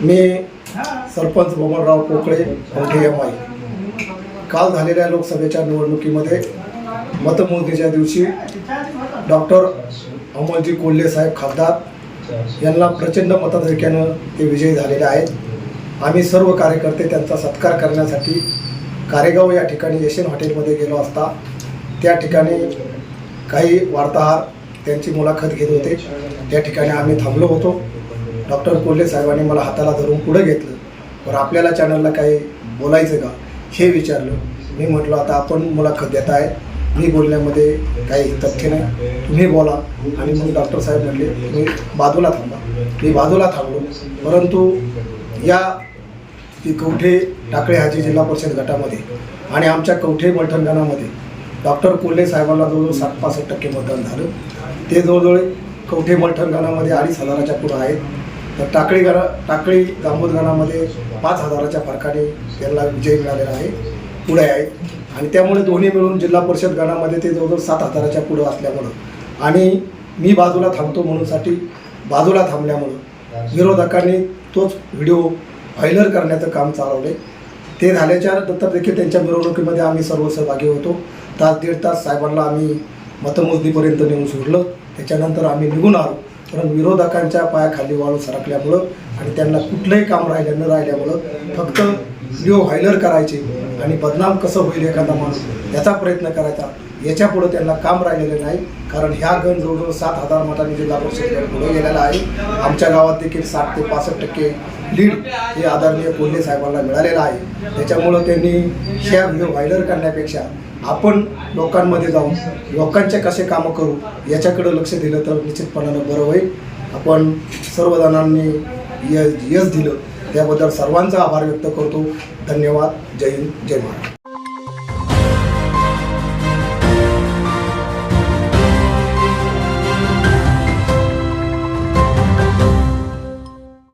मी सरपंच भोमनराव पोकळे मोठे M I. काल झालेल्या लोकसभेच्या निवडणुकीमध्ये मतमोजणीच्या दिवशी डॉक्टर अमोलजी कोल्हे साहेब खासदार यांना प्रचंड मताधिक्यानं ते विजयी झालेले आहेत. आम्ही सर्व कार्यकर्ते त्यांचा सत्कार करण्यासाठी कारेगाव या ठिकाणी यशन हॉटेलमध्ये गेलो असता त्या ठिकाणी काही वार्ताहर त्यांची मुलाखत घेत होते. त्या ठिकाणी आम्ही थांबलो होतो. डॉक्टर कोल्हे साहेबांनी मला हाताला धरून पुढे घेतलं. तर आपल्याला चॅनलला काही बोलायचं का? हे विचारलं. मी म्हटलं आता आपण मुलाखत देत आहे मी बोलण्यामध्ये काही तथ्य नाही. तुम्ही बोला. आणि मग डॉक्टर साहेब म्हटले तुम्ही बाजूला थांबा. मी बाजूला थांबलो. परंतु या ती कवठे टाकळे हाजी जिल्हा परिषद गटामध्ये आणि आमच्या कवठे मलठणगाणामध्ये डॉक्टर कोल्हे साहेबांना जवळजवळ साठ पासष्ट टक्के मतदान झालं. ते जवळजवळ कवठे मलठणगाणामध्ये अडीच हजाराच्या पुढं आहेत. तर टाकळी गाणा टाकळी दामोदगणामध्ये पाच हजाराच्या फरकाने त्यांना विजय मिळालेला आहे. पुढे आहे. आणि त्यामुळे दोन्ही मिळून जिल्हा परिषद गणामध्ये ते जवळजवळ सात हजाराच्या पुढं असल्यामुळं. आणि मी बाजूला थांबतो म्हणूनसाठी बाजूला थांबल्यामुळं विरोधकांनी तोच व्हिडिओ व्हायलर करण्याचं काम चालवले ते झाल्याच्यानंतर देखील त्यांच्या मिरवणुकीमध्ये आम्ही सर्व सहभागी होतो. तास दीड तास साहेबांना आम्ही मतमोजणीपर्यंत नेऊन सोडलं. त्याच्यानंतर आम्ही निघून आलो. कारण विरोधकांच्या पायाखाली वाळू सरकल्यामुळं आणि त्यांना कुठलंही काम राहिलं न राहिल्यामुळं फक्त व्हिडिओ व्हायरल करायचे आणि बदनाम कसं होईल एखादा माणूस याचा प्रयत्न करायचा. याच्यापुढं त्यांना काम राहिलेलं नाही. कारण ह्या गण जवळजवळ सात हजार मतांनी जिल्हा परिषदेकडे पुढे गेलेला आहे आमच्या गावात देखील साठ ते पासष्ट टक्के लीड हे आदरणीय कोल्हे साहेबांना मिळालेलं आहे. त्याच्यामुळं त्यांनी ह्या व्हिडिओ व्हायरल करण्यापेक्षा आपण लोकांमध्ये जाऊन लोकांचे कसे कामं करू याच्याकडे लक्ष दिलं तर निश्चितपणानं बरं होईल. आपण सर्वजणांनी यश यश दिलं. त्याबद्दल सर्वांचा आभार व्यक्त करतो. धन्यवाद. जय हिंद. जय महाराष्ट्र.